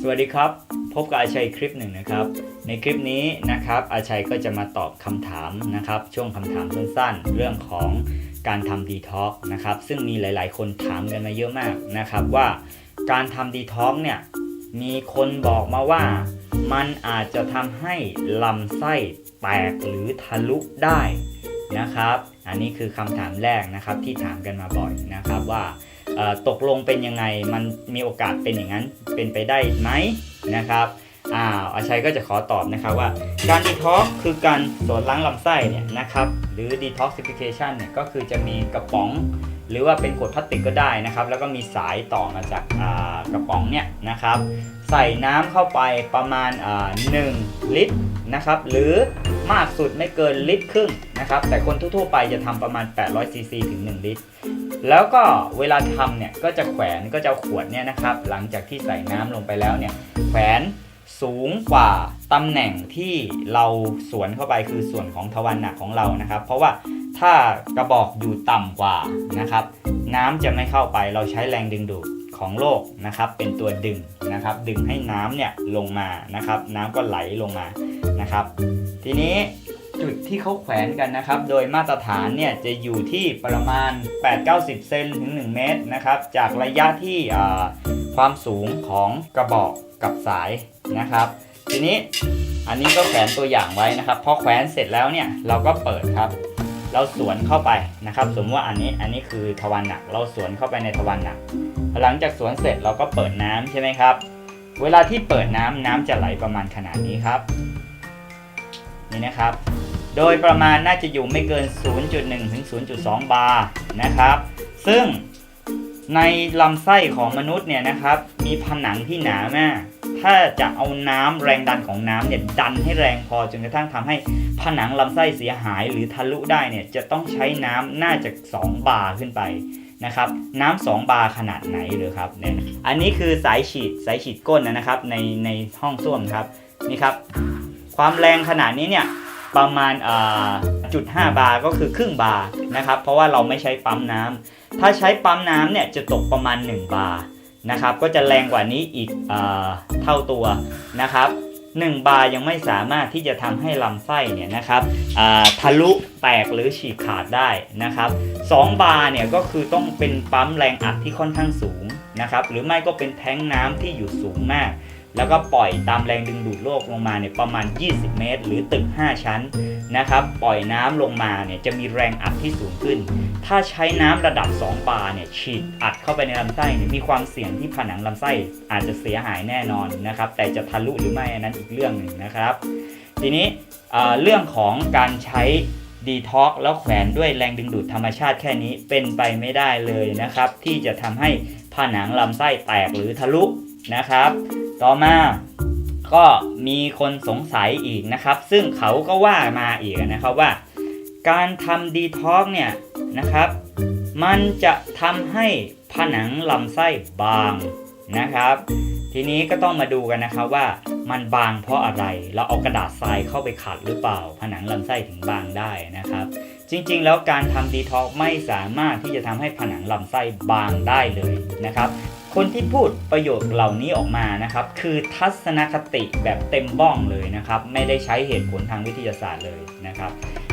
สวัสดีครับ พบกับอาชัยคลิปหนึ่งนะครับ ในคลิปนี้นะครับ อาชัยก็จะมาตอบคำถามนะครับ ช่วงคำถามสั้นๆ เรื่องของการทำดีท็อกนะครับ ซึ่งมีหลายๆ คนถามกันมาเยอะมากนะครับว่าการทำดีท็อกเนี่ยมีคนบอกมาว่ามันอาจจะทำให้ลำไส้แตกหรือทะลุได้นะครับ อันนี้คือคำถามแรกนะครับที่ถามกันมาบ่อยนะครับว่า ตกลงเป็นยังไง มันมีโอกาสเป็นอย่างนั้นเป็นไปได้ไหมนะครับอ้าวอาชัยก็จะขอตอบนะครับว่า การดีท็อกคือการสวนล้างลำไส้เนี่ยนะครับหรือ detoxification เนี่ยก็คือจะมีกระป๋อง หรือว่าเป็นขวดพลาสติกก็ได้นะครับ แล้วก็มีสายต่อมาจากกระป๋องเนี่ยนะครับ ใส่น้ำเข้าไปประมาณอ่า1ลิตรนะครับหรือมากสุดไม่เกินลิตรครึ่งนะครับแต่คนทั่วๆไปจะทำประมาณ 800ซีซีถึง 1 ลิตร แล้วก็เวลาทำเนี่ยก็จะแขวนก็จะขวดเนี่ยนะครับ หลังจากที่ใส่น้ำลงไปแล้วเนี่ยแขวนสูงกว่าตำแหน่งที่เราสวนเข้าไปคือส่วนของทวารหนักของเรานะครับ เพราะว่าถ้ากระบอกอยู่ต่ำกว่านะครับ น้ำจะไม่เข้าไปเราใช้แรงดึงดูดของโลกนะครับ เป็นตัวดึงนะครับ ดึงให้น้ำเนี่ยลงมานะครับ น้ำก็ไหลลงมานะครับ ทีนี้ จุดที่เขาแขวนกันนะครับ โดยมาตรฐานเนี่ยจะอยู่ที่ประมาณ 8-90 เซนถึง 1 เมตรนะครับ จากระยะที่ความสูงของกระบอกกับสายนะครับ ทีนี้อันนี้ก็แขวนตัวอย่างไว้นะครับพอแขวนเสร็จแล้วเนี่ยเราก็เปิดครับ เราสวนเข้าไปนะครับ สมมติว่าอันนี้อันนี้คือทวารหนัก เราสวนเข้าไปในทวารหนัก หลังจากสวนเสร็จเราก็เปิดน้ำใช่ไหมครับ เวลาที่เปิดน้ำน้ำจะไหลประมาณขนาดนี้ครับ นี่นะครับ โดยประมาณน่าจะอยู่ไม่เกิน 0.1 ถึง 0.2 บาร์นะครับ ซึ่งในลำไส้ของมนุษย์เนี่ยนะครับ มีผนังที่หนามาก ถ้าจะเอาน้ำแรงดันของน้ำเนี่ยดันให้แรงพอจนกระทั่งทำให้ผนังลำไส้เสียหายหรือทะลุได้เนี่ยจะต้องใช้น้ำน่าจะ 2 บาร์ขึ้นไปนะครับน้ำ2บาร์ขนาดไหนหรือครับเนี่ยอันนี้คือสายฉีดสายฉีดก้นนะครับในในห้องส้วมครับนี่ครับ ความแรงขนาดนี้เนี่ย ประมาณจุด5บาร์ก็คือครึ่งบาร์นะครับเพราะว่าเราไม่ใช้ปั๊มน้ำถ้าใช้ปั๊มน้ำเนี่ยจะตกประมาณ 1 บาร์นะครับก็จะแรงกว่านี้อีกอเท่าตัวนะครับ1บาร์ยังไม่สามารถที่จะทำให้ลำไส้เนี่ยนะครับทะลุแตกหรือฉีกขาดได้นะครับ2บาร์เนี่ยก็คือต้องเป็นปั๊มแรงอัดที่ค่อนข้างสูงนะครับหรือไม่ก็เป็นแท้งน้ำที่อยู่สูงมาก แล้วก็ปล่อยตามแรงดึงดูดโลกลงมาเนี่ยประมาณ 20 เมตร หรือตึก 5 ชั้นนะครับ ปล่อยน้ำลงมาเนี่ยจะมีแรงอัดที่สูงขึ้น ถ้าใช้น้ำระดับ 2 บาร์เนี่ยฉีดอัดเข้าไปในลำไส้เนี่ยมีความเสี่ยงที่ผนังลำไส้อาจจะเสียหายแน่นอนนะครับ แต่จะทะลุหรือไม่นั้นอีกเรื่องหนึ่งนะครับ ทีนี้เอ่อเรื่องของการใช้ดีท็อกแล้วแขวนด้วยแรงดึงดูดธรรมชาติแค่นี้เป็นไปไม่ได้เลยนะครับ ที่จะทำให้ผนังลำไส้แตกหรือทะลุ นะครับ ต่อมาก็มีคนสงสัยอีกนะครับ ซึ่งเขาก็ว่ามาอีกนะครับว่า การทำดีท็อกเนี่ยนะครับ มันจะทำให้ผนังลำไส้บางนะครับ ทีนี้ก็ต้องมาดูกันนะครับว่ามันบางเพราะอะไร เราเอากระดาษทรายเข้าไปขัดหรือเปล่า ผนังลำไส้ถึงบางได้นะครับ จริงๆ แล้วการทำดีท็อกไม่สามารถที่จะทำให้ผนังลำไส้บางได้เลยนะครับ คนที่พูดประโยชน์เหล่านี้ออกมานะครับ คือทัศนคติแบบเต็มบ้องเลยนะครับ ไม่ได้ใช้เหตุผลทางวิทยาศาสตร์เลยนะครับ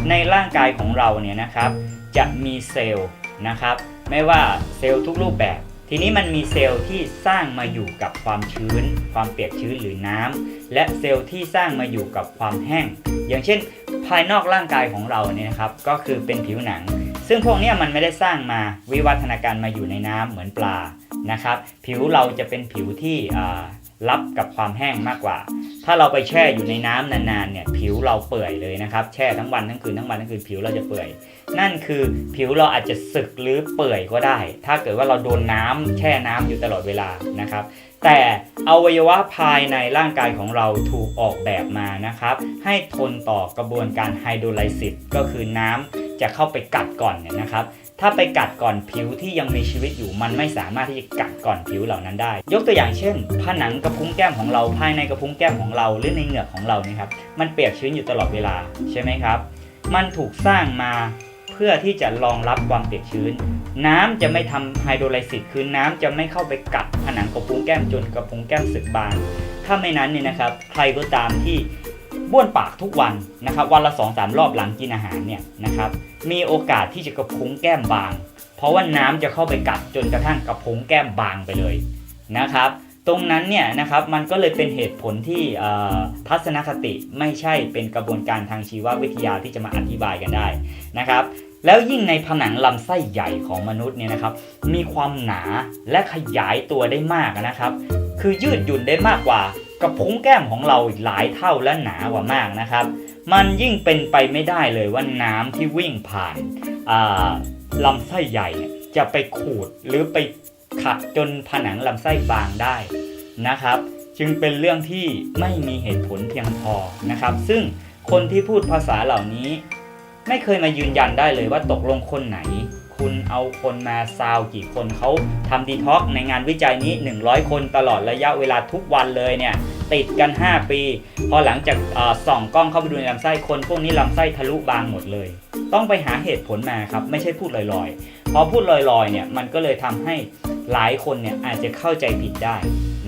ในร่างกายของเราเนี่ยนะครับ จะมีเซลล์นะครับ ไม่ว่าเซลล์ทุกรูปแบบ ทีนี้มันมีเซลล์ที่สร้างมาอยู่กับความชื้น ความเปียกชื้นหรือน้ำและเซลล์ที่สร้างมาอยู่กับความแห้ง อย่างเช่น ภายนอกร่างกายของเราเนี่ยนะครับ ก็คือเป็นผิวหนัง ซึ่งพวกนี้มันไม่ได้สร้างมาวิวัฒนาการมาอยู่ในน้ำเหมือนปลานะครับ ผิวเราจะเป็นผิวที่รับกับความแห้งมากกว่า ถ้าเราไปแช่อยู่ในน้ำนานๆเนี่ยผิวเราเปื่อยเลยนะครับแช่ทั้งวันทั้งคืนทั้งวันทั้งคืนผิวเราจะเปื่อย นั่นคือผิวเราอาจจะสึกหรือเปื่อยก็ได้ ถ้าเกิดว่าเราโดนน้ำแช่น้ำอยู่ตลอดเวลานะครับ แต่อวัยวะภายในร่างกายของเราถูกออกแบบมานะครับ ให้ทนต่อกระบวนการไฮโดรไลซิสก็คือน้ำ จะเข้าไปกัดก่อนเนี่ยนะครับ ถ้าไปกัดก่อนผิวที่ยังมีชีวิตอยู่มันไม่สามารถที่จะกัดก่อนผิวเหล่านั้นได้ ยกตัวอย่างเช่น ผนังกระพุ้งแก้มของเราภายในกระพุ้งแก้มของเรา หรือในเหงือกของเรานี่ครับมันเปียกชื้นอยู่ตลอดเวลาใช่ไหมครับ มันถูกสร้างมาเพื่อที่จะรองรับความเปียกชื้น น้ำจะไม่ทำไฮโดรไลซิสคือน้ำจะไม่เข้าไปกัดผนังกระพุ้งแก้มจนกระพุ้งแก้มสึกบานถ้าไม่นั้นเนี่ยนะครับ ใครก็ตามที่ บ้วนปากทุกวันนะครับ วันละ2อสรอบหลังกินอาหารเนี่ยนะครับ มีโอกาสที่จะกระพุ้งแก้มบาง เพราะว่าน้ำจะเข้าไปกัดจนกระทั่งกระพุ้งแก้มบางไปเลยนะครับ ตรงนั้นเนี่ยนะครับมันก็เลยเป็นเหตุผลที่ทัศนคติไม่ใช่เป็นกระบวนการทางชีววิทยาที่จะมาอธิบายกันได้นะครับแล้วยิ่งในผนังลำไส้ใหญ่ของมนุษย์เนี่ยนะครับ มีความหนาและขยายตัวได้มากนะครับ คือยืดหยุ่นได้มากกว่า กระพุ้งแก้มของเราอีกหลายเท่าและหนากว่ามากนะครับ มันยิ่งเป็นไปไม่ได้เลยว่าน้ำที่วิ่งผ่านาลำไส้ใหญ่จะไปขูดหรือไปขัดจนผนังลำไส้บางได้นะครับ จึงเป็นเรื่องที่ไม่มีเหตุผลเพียงพอนะครับ ซึ่งคนที่พูดภาษาเหล่านี้ ไม่เคยมายืนยันได้เลยว่าตกลงคนไหน คุณเอาคนมาซาวกี่คนเขาทำดีท็อกในงานวิจัยนี้ 100 คนตลอดระยะเวลาทุกวันเลยเนี่ย ติดกัน 5 ปี พอหลังจากส่องกล้องเข้าไปดูในลำไส้คนพวกนี้ลำไส้ทะลุบางหมดเลย ต้องไปหาเหตุผลมาครับ ไม่ใช่พูดลอยๆ พอพูดลอยๆเนี่ยมันก็เลยทำให้หลายคนเนี่ยอาจจะเข้าใจผิดได้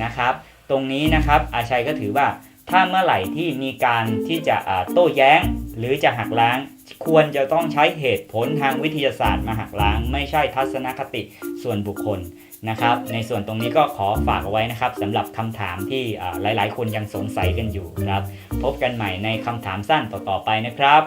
นะครับ ตรงนี้นะครับอาชัยก็ถือว่าถ้าเมื่อไหร่ที่มีการที่จะโต้แย้ง หรือจะหักล้าง ควรจะต้องใช้เหตุผลทางวิทยาศาสตร์มาหักล้าง ไม่ใช่ทัศนคติส่วนบุคคล นะครับ ในส่วนตรงนี้ก็ขอฝากเอาไว้นะครับสำหรับคำถามที่หลายๆ คนยังสงสัยกันอยู่ครับ พบกันใหม่ในคำถามสั้นต่อๆไปนะครับ